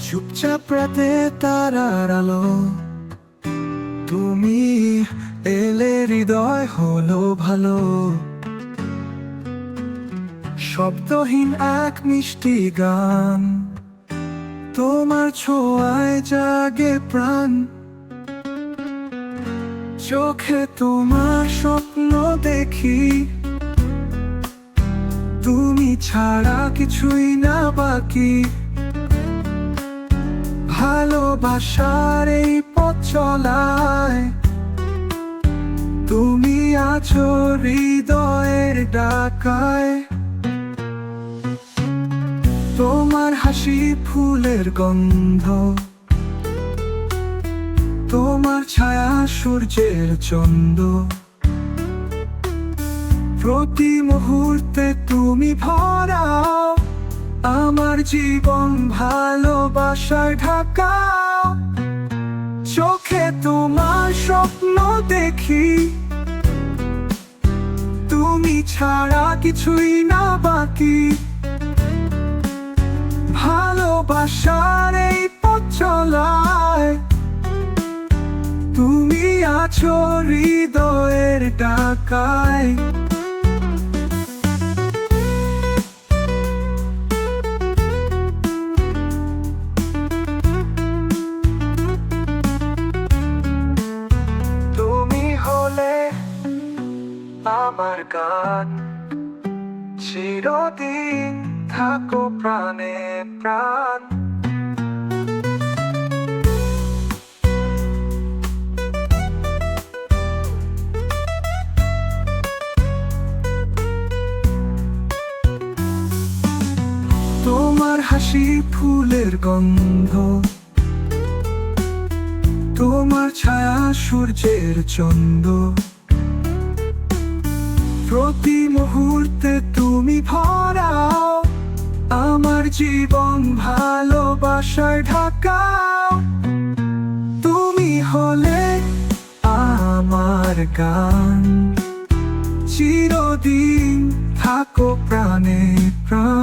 চুপচাপ রাতে তারার আলো। তুমি এলে হৃদয় হলো ভালো। শব্দহীন এক মিষ্টি গান। তোমার ছোঁয়ায় জাগে প্রাণ। চোখে তোমার স্বপ্ন দেখি। তুমি ছাড়া কিছুই না বাকি। ভালোবাসার এই পথ চলায়। তুমি আছো হৃদয়ের ডাকায়। তোমার হাসি ফুলের গন্ধ। তোমার ছায়া সূর্যের চন্দ। প্রতি মুহূর্তে তুমি ভরাও আমার জীবন ভালোবাসায় ঢাকা। চোখে তোমার স্বপ্ন দেখি। তুমি ছাড়া কিছুই না বাকি। ভালোবাসার এই পথ তুমি আছো হৃদয়ের ডাকায়। আমার গান। চিরদিন থাকো প্রাণে প্রাণ। তোমার হাসি ফুলের গন্ধ তোমার ছায়া সূর্যের চন্দ জীবন ভালোবাসায় ঢাকাও তুমি হলে আমার গান। চিরদিন থাকো প্রাণে প্রাণ।